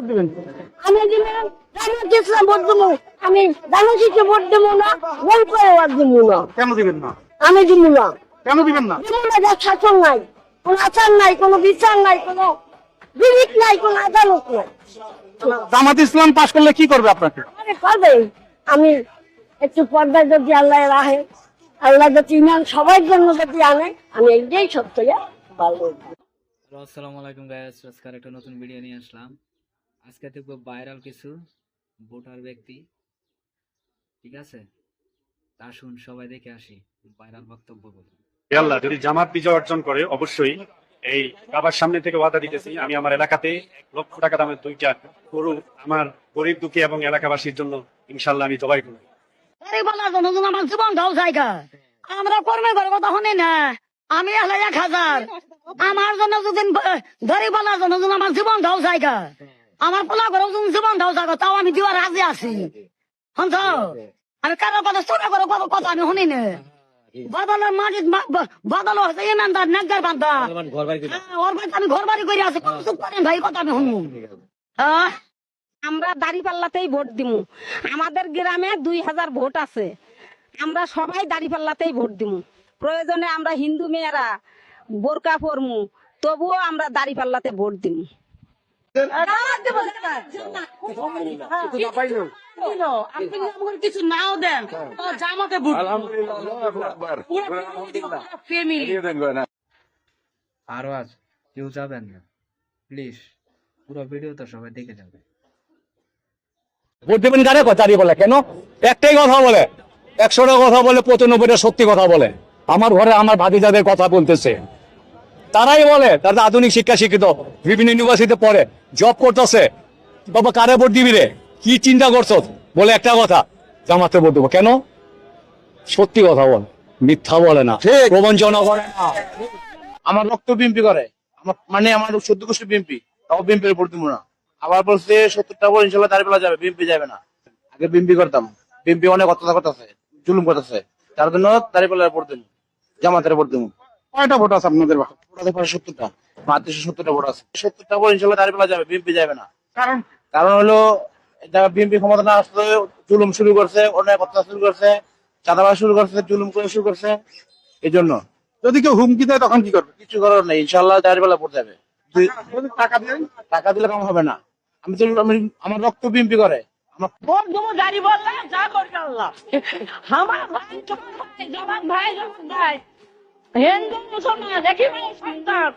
Vote দিবেন? আমি দিলাম জামাত ইসলাম ভোট দেবো। আমি ভোট দেবো না ভোট করে ভোট দেবো না। কেন দিবেন না? আমি দিব না। কেন দিবেন না? দিব না যার শাসন নাই কোন আচার নাই কোন বিচার নাই কোন বিবেক নাই কোন আদালত নাই। জামাত ইসলাম পাশ করলে কি করবে আপনাকে? করবে আমি একটু পর্দায় যদি আল্লাহ রাহে আল্লাহ যদি ইমান সবার জন্য যদি আনে আমি এইটাই সত্য ভালো আসসালামু আলাইকুম গাইস আজকে একটা নতুন ভিডিও নিয়ে আসলাম। আজকে দেখব ভাইরাল কিছু ভোটার ব্যক্তি। ঠিক আছে? তা শুন সবাই দেখে আসি ভাইরাল বক্তব্য বলি আল্লাহ যদি জামাত বিজয় অর্জন করে অবশ্যই এই কাবার সামনে থেকে ওয়াদা দিতেছি আমি আমার এলাকাতে লক্ষ টাকা দামের দুইটা গরু আমার গরিব দুঃখী এবং এলাকাবাসীর জন্য ইনশাল্লাহ আমি জবাই করব। আরে জন্য জন্য আমার জীবন ঢাল জায়গা আমরা কর্মে করব তখন না। আমি হলো এক হাজার। আমার জন্য যদি ধরে বলার জন্য যদি আমার জীবন ঢাল জায়গা আমার পোলা করো জীবন ঢাল জায়গা তাও আমি দিওয়ার রাজি আছি। শুনছ? আমি কারও কথা চোরা করো কত কথা আমি শুনি না। বদলের মাটির বদল হচ্ছে ইমানদার নেকদার বান্দা। হ্যাঁ, ওর বাড়িতে আমি ঘর বাড়ি করে আছি কত চুপ করেন ভাই কথা আমি শুনুন হ্যাঁ আমরা দাঁড়িপাল্লাতেই ভোট দিমু। আমাদের গ্রামে দুই হাজার ভোট আছে। আমরা সবাই দাঁড়িপাল্লাতেই ভোট দিমু। প্রয়োজনে আমরা হিন্দু মেয়েরা বোরকা পরমু তবুও আমরা দাঁড়িপাল্লাতে ভোট দিমু। কিছু নাও দেন জামাতে আরও আজ কেউ যাবেন না প্লিজ পুরো ভিডিও তো সবাই দেখে যাবে ভোট দেবেন কারে কথা বলে কেন একটাই কথা বলে একশোটা কথা বলে পঁচানব্বইটা সত্যি কথা বলে আমার ঘরে আমার ভাতিজাদের কথা বলতেছে। তারাই বলে তারা আধুনিক শিক্ষা শিক্ষিত বিভিন্ন ইউনিভার্সিটিতে পড়ে জব করতেছে। বাবা কারে ভোট দিবি রে? কি চিন্তা করছ? বলে একটা কথা জামাতে ভোট দেবো। কেন? সত্যি কথা বলে মিথ্যা বলে না প্রবঞ্চনা করে না। আমার রক্ত বিএমপি করে। আমার মানে আমার সদ্য গোষ্ঠী বিএমপি তাও বিএমপির ভোট দিব না। আবার বলছে সত্তরটা করে ইনশাল্লাহ দাঁড়িয়ে যাবে বিএমপি যাবে না। আগে বিএমপি করতাম। বিএমপি অনেক অত্যাচার করতেছে জুলুম করতেছে। তার জন্য দাঁড়িয়ে ভোট দেবো জামাতের ভোট দেবো। কয়টা ভোট আছে আপনাদের ভোটাদের পাশে সত্তরটা। মাত্রিশশো সত্তরটা ভোট আছে। সত্তরটা করে ইনশাল্লাহ দাঁড়িয়ে যাবে বিএমপি যাবে না। কারণ? কারণ হলো বিএমপি ক্ষমতা না আসলে জুলুম শুরু করছে অনেক অত্যাচার শুরু করছে চাঁদাবাজ শুরু করছে জুলুম করে শুরু করছে এই জন্য যদি কেউ হুমকি দেয় তখন কি করবে? কিছু করার নেই ইনশাল্লাহ দাঁড়িয়ে ভোট যাবে। টাকা দিয়ে? টাকা দিলে কম হবে না? আমি তো আমি আমার রক্ত বিএমপি করে। আমার ভোট দেবো দাঁড়িয়ে বললাম যা করবে আল্লাহ। আমার ভাই ভাই জবান ভাই জবান ভাই। হিন্দু মুসলমান দেখি সন্তান।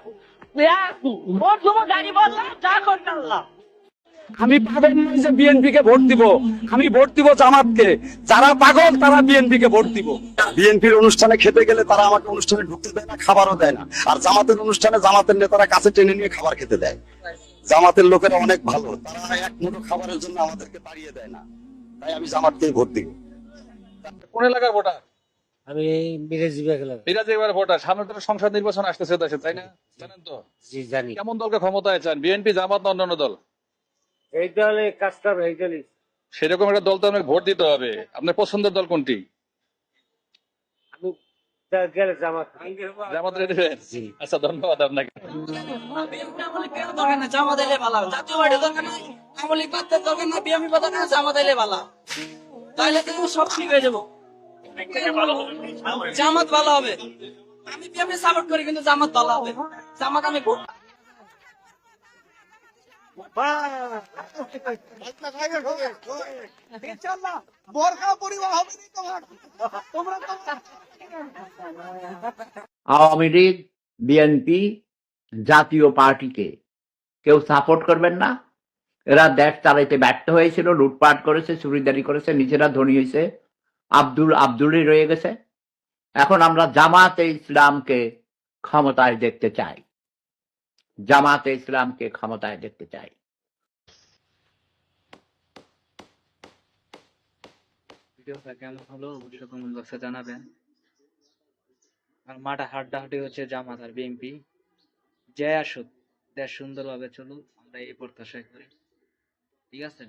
ভোট দেবো দাঁড়িয়ে বললাম যা করবে আল্লাহ। আমি নই যে বিএনপি কে ভোট দিব। আমি ভোট দিব জামাতকে। যারা পাগল তারা বিএনপি কে ভোট দিব। বিএনপির অনুষ্ঠানে খেতে গেলে তারা আমাকে অনুষ্ঠানে ঢুকতে দেয় না খাবারও দেয় না। আর জামাতের অনুষ্ঠানে জামাতের নেতারা কাছে টেনে নিয়ে খাবার খেতে দেয়। জামাতের লোকেরা অনেক ভালো। তারা এক মুঠো খাবারের জন্য আমাদেরকে তাড়িয়ে দেয় না। তাই আমি জামাতকেই ভোট দিব। কোন এলাকার ভোটার? আমি গেলাম মিরাজ এবার ভোটার। সামনে তো সংসদ নির্বাচন আসতেছে দেশে তাই না? জানেন তো? জি জানি। কেমন দলকে ক্ষমতায় চান? বিএনপি জামাত না অন্যান্য দল? এই দলে কাজটা এই দলই সেরকম একটা দল তো আমাকে ভোট দিতে হবে। আপনার পছন্দের দল কোনটি? আমি তা- গেলে জামাত। জামাত রে আচ্ছা ধন্যবাদ আপনাকে। জামাত এলে ভালো জাতীয় পার্টি দরকার নাই আমলি পাত্রের দরকার নাই বিএমপি দরকার জামাত এলে ভালো। তাহলে তো সব ঠিক হয়ে যাব। জামাত ভালো হবে। আমি বিএমপি সাপোর্ট করি, কিন্তু জামাত ভালো হবে। জামাত আমি আওয়ামী লীগ, বিএনপি জাতীয় পার্টিকে কেউ সাপোর্ট করবেন না। এরা দেশ চালাইতে ব্যর্থ হয়েছিল, লুটপাট করেছে, চুরিদারি করেছে, নিজেরা ধনী হয়েছে। আব্দুল আব্দুলই রয়ে গেছে। এখন আমরা জামাতে ইসলামকে ক্ষমতায় দেখতে চাই। জামাতে ইসলামকে ক্ষমতায় দেখতে চাই। হলো জানাবেন। আর মাঠে হাড্ডাহাড্ডি হচ্ছে জামাত আর বিএনপি। জয় আসুক, দেশ সুন্দরভাবে চলুক, আমরা এই প্রত্যাশাই করি। ঠিক আছে?